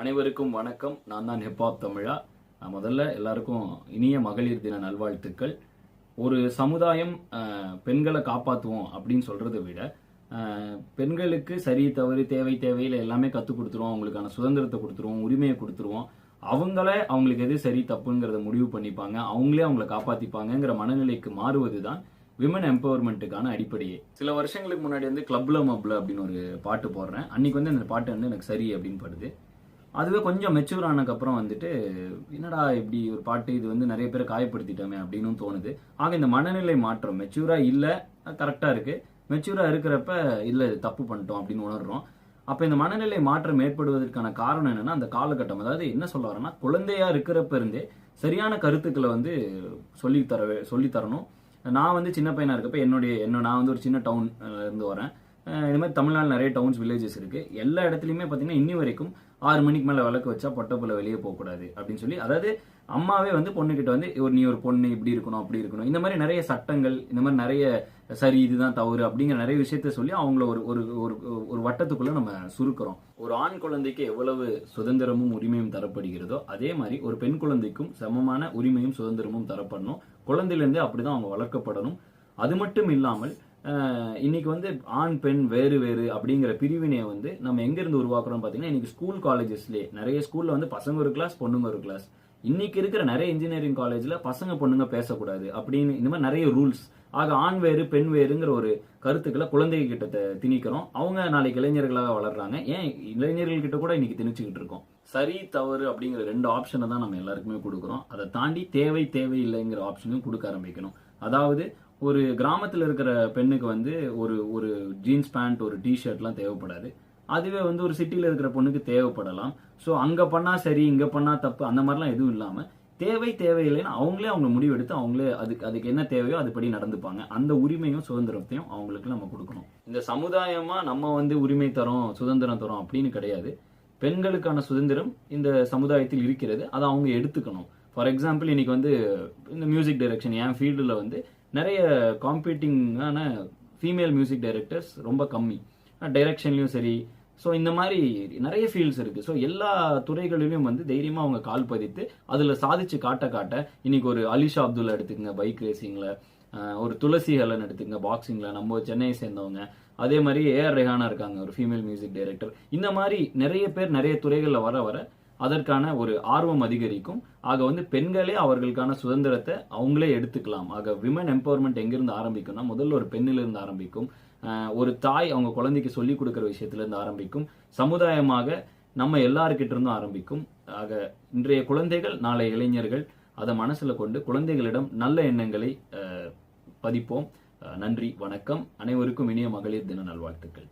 அனைவருக்கும் வணக்கம். நான் தான் ஹிப்ஹாப் தமிழா. நான் முதல்ல எல்லாருக்கும் இனிய மகளிர் தின நல்வாழ்த்துக்கள். ஒரு சமுதாயம் பெண்களை காப்பாற்றுவோம் அப்படின்னு சொல்றதை விட பெண்களுக்கு சரி தவறு தேவை தேவையில எல்லாமே கற்றுக் கொடுத்துருவோம். அவங்களுக்கான சுதந்திரத்தை கொடுத்துருவோம் உரிமையை கொடுத்துருவோம். அவங்களே அவங்களுக்கு எது சரி தப்புங்கிறத முடிவு பண்ணிப்பாங்க. அவங்களே அவங்கள காப்பாற்றிப்பாங்கங்கிற மனநிலைக்கு மாறுவது தான் விமன் எம்பவர்மெண்ட்டுக்கான அடிப்படையே. சில வருஷங்களுக்கு முன்னாடி வந்து கிளப்ல மப்ல அப்படின்னு ஒரு பாட்டு போடுறேன். அன்னைக்கு வந்து அந்த பாட்டு வந்து எனக்கு சரி அப்படின்னு படுது. அதுவே கொஞ்சம் மெச்சூர் ஆனதுக்கப்புறம் வந்துட்டு என்னடா இப்படி ஒரு பாட்டு இது வந்து நிறைய பேரை காயப்படுத்திட்டோமே அப்படின்னு தோணுது. ஆக இந்த மனநிலை மாற்றம் மெச்சூரா இல்லை கரெக்டாக இருக்கு. மெச்சூரா இருக்கிறப்ப இல்லை இது தப்பு பண்ணிட்டோம் அப்படின்னு உணர்றோம். அப்போ இந்த மனநிலை மாற்றம் ஏற்படுவதற்கான காரணம் என்னன்னா அந்த காலகட்டம். அதாவது என்ன சொல்ல வரேன்னா குழந்தையா இருக்கிறப்ப இருந்தே சரியான கருத்துக்களை வந்து சொல்லி தர சொல்லி தரணும். நான் வந்து சின்ன பையனா இருக்கப்ப என்னுடைய என்ன நான் வந்து ஒரு சின்ன டவுன் இருந்து வரேன். இந்த மாதிரி தமிழ்நாடு நிறைய டவுன்ஸ் வில்லேஜஸ் இருக்கு. எல்லா இடத்துலையுமே பார்த்தீங்கன்னா இன்னி வரைக்கும் ஆறு மணிக்கு மேலே விளக்கு வச்சா பொட்டப்புல வெளியே போகக்கூடாது அப்படின்னு சொல்லி அதாவது அம்மாவே வந்து பொண்ணுகிட்ட வந்து ஒரு நீ ஒரு பொண்ணு இப்படி இருக்கணும் அப்படி இருக்கணும். இந்த மாதிரி நிறைய சட்டங்கள் இந்த மாதிரி நிறைய சரி இதுதான் தவறு அப்படிங்கிற நிறைய விஷயத்த சொல்லி அவங்கள ஒரு ஒரு ஒரு ஒரு வட்டத்துக்குள்ள நம்ம சுருக்கிறோம். ஒரு ஆண் குழந்தைக்கு எவ்வளவு சுதந்திரமும் உரிமையும் தரப்படுகிறதோ அதே மாதிரி ஒரு பெண் குழந்தைக்கும் சமமான உரிமையும் சுதந்திரமும் தரப்படணும். குழந்தையிலேருந்து அப்படிதான் அவங்க வளர்க்கப்படணும். அது மட்டும் இல்லாமல் இன்னைக்கு வந்து ஆண் பெண் வேறு வேறு அப்படிங்கிற பிரிவினையை வந்து நம்ம எங்கேருந்து உருவாக்குறோம் பார்த்தீங்கன்னா இன்னைக்கு ஸ்கூல் காலேஜஸ்லேயே நிறைய ஸ்கூல்ல வந்து பசங்க ஒரு கிளாஸ் பொண்ணுங்க ஒரு கிளாஸ் இன்னைக்கு இருக்கிற நிறைய இன்ஜினியரிங் காலேஜ்ல பசங்க பொண்ணுங்க பேசக்கூடாது அப்படின்னு இந்த மாதிரி நிறைய ரூல்ஸ் ஆக ஆண் வேறு பெண் வேறுங்கிற ஒரு கருத்துக்களை குழந்தைகள் கிட்ட த- திணிக்கிறோம். அவங்க நாளைக்கு இளைஞர்களாக வளர்றாங்க. ஏன் இளைஞர்கள் கிட்ட கூட இன்னைக்கு திணிச்சுக்கிட்டு இருக்கோம்? சரி தவறு அப்படிங்கிற ரெண்டு ஆப்ஷனை தான் நம்ம எல்லாருக்குமே கொடுக்குறோம். அதை தாண்டி தேவை தேவையில்லைங்கிற ஆப்ஷனையும் கொடுக்க ஆரம்பிக்கணும். அதாவது ஒரு கிராமத்தில் இருக்கிற பெண்ணுக்கு வந்து ஒரு ஒரு ஜீன்ஸ் பேண்ட் ஒரு டிஷர்ட்லாம் தேவைப்படாது. அதுவே வந்து ஒரு சிட்டியில் இருக்கிற பொண்ணுக்கு தேவைப்படலாம். ஸோ அங்கே பண்ணால் சரி இங்கே பண்ணால் தப்பு அந்த மாதிரிலாம் எதுவும் இல்லாமல் தேவை தேவையில்லைன்னு அவங்களே அவங்க முடிவெடுத்து அவங்களே அதுக்கு அதுக்கு என்ன தேவையோ அதுபடி நடந்துப்பாங்க. அந்த உரிமையும் சுதந்திரத்தையும் அவங்களுக்கு நம்ம கொடுக்கணும். இந்த சமுதாயமாக நம்ம வந்து உரிமை தரோம் சுதந்திரம் தரோம் அப்படின்னு கிடையாது. பெண்களுக்கான சுதந்திரம் இந்த சமுதாயத்தில் இருக்கிறது. அதை அவங்க எடுத்துக்கணும். ஃபார் எக்ஸாம்பிள் இன்னைக்கு வந்து இந்த மியூசிக் டைரக்ஷன் என் ஃபீல்டில் வந்து நிறைய காம்பீட்டிங்கான ஃபீமேல் மியூசிக் டைரக்டர்ஸ் ரொம்ப கம்மி. டைரக்ஷன்லையும் சரி. ஸோ இந்த மாதிரி நிறைய ஃபீல்ட்ஸ் இருக்கு. ஸோ எல்லா துறைகளிலும் வந்து தைரியமாக அவங்க கால் பதித்து அதில் சாதிச்சு காட்ட காட்ட இன்னைக்கு ஒரு அலிஷா அப்துல்லா எடுத்துக்கங்க பைக் ரேசிங்கில் ஒரு துளசி ஹலன் எடுத்துக்கங்க பாக்ஸிங்கில் நம்ம சென்னையை சேர்ந்தவங்க. அதே மாதிரி ஏஆர் ரெஹானா இருக்காங்க ஒரு ஃபீமேல் மியூசிக் டைரக்டர் இந்த மாதிரி நிறைய பேர் நிறைய துறைகளில் வர வர அதற்கான ஒரு ஆர்வம் அதிகரிக்கும். ஆக வந்து பெண்களே அவர்களுக்கான சுதந்திரத்தை அவங்களே எடுத்துக்கலாம். ஆக விமன் எம்பவர்மெண்ட் எங்கிருந்து ஆரம்பிக்கும்னா முதல்ல ஒரு பெண்ணிலிருந்து ஆரம்பிக்கும். ஒரு தாய் அவங்க குழந்தைக்கு சொல்லிக் கொடுக்குற விஷயத்திலிருந்து ஆரம்பிக்கும். சமுதாயமாக நம்ம எல்லாருக்கிட்ட இருந்தும் ஆரம்பிக்கும். ஆக இன்றைய குழந்தைகள் நாளை இளைஞர்கள் அதை மனசுல கொண்டு குழந்தைகளிடம் நல்ல எண்ணங்களை பதிப்போம். நன்றி வணக்கம். அனைவருக்கும் இனிய மகளிர் தின நல்வாழ்த்துக்கள்.